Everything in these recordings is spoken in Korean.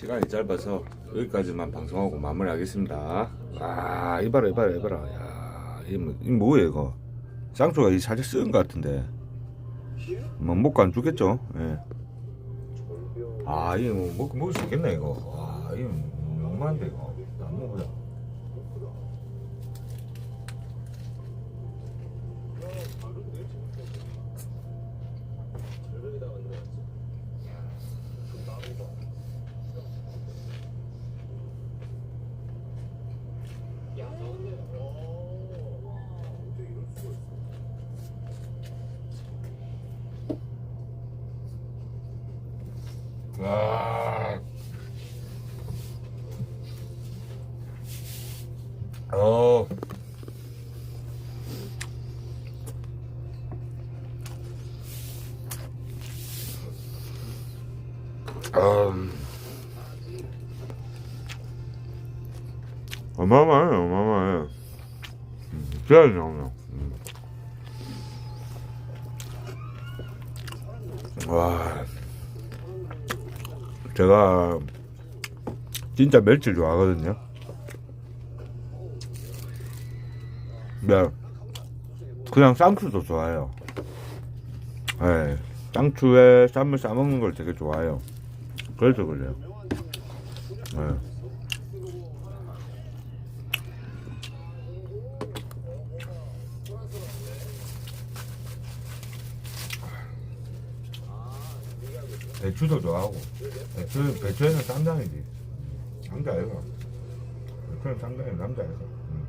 시간이 짧아서 여기까지만 방송하고 마무리하겠습니다. 아, 이봐라, 이봐라, 이봐라. 야, 이, 뭐, 이 뭐예요, 이거? 쌍수가 이 살짝 쓰은 것 같은데. 뭐, 먹고 안 죽겠죠? 예. 아, 이거 뭐, 먹, 먹을 수 있겠네, 이거. 와, 이거 너무한데, 이거. 와. 어. 음. 어마어마해, 어마어마해. 음, 진짜 장난. 음. 와. 제가 진짜 멸치 좋아하거든요. 네. 그냥 쌍추도 좋아해요. 네. 쌍추에 쌈을 싸먹는 걸 되게 좋아해요. 그래서 그래요. 네. 배추도 좋아하고. 배추, 배추에는 쌈장이지. 남자애가 배추는 쌈장이 남자애가 음.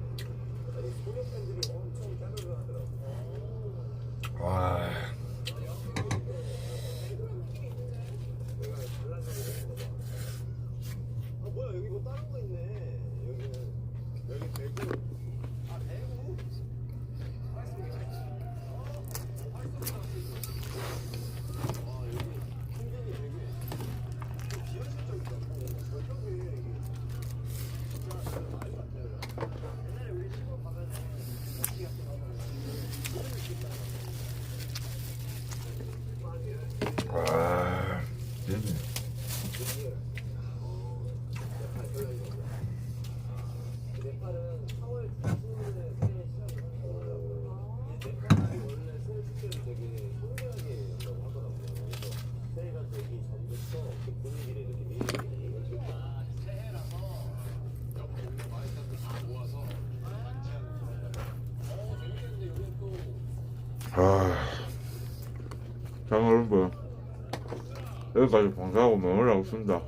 와아 뭐야 여기 뭐 다른 거 미리 아, 자, 여러분. 여기까지 방송하고 마무리하고 있습니다.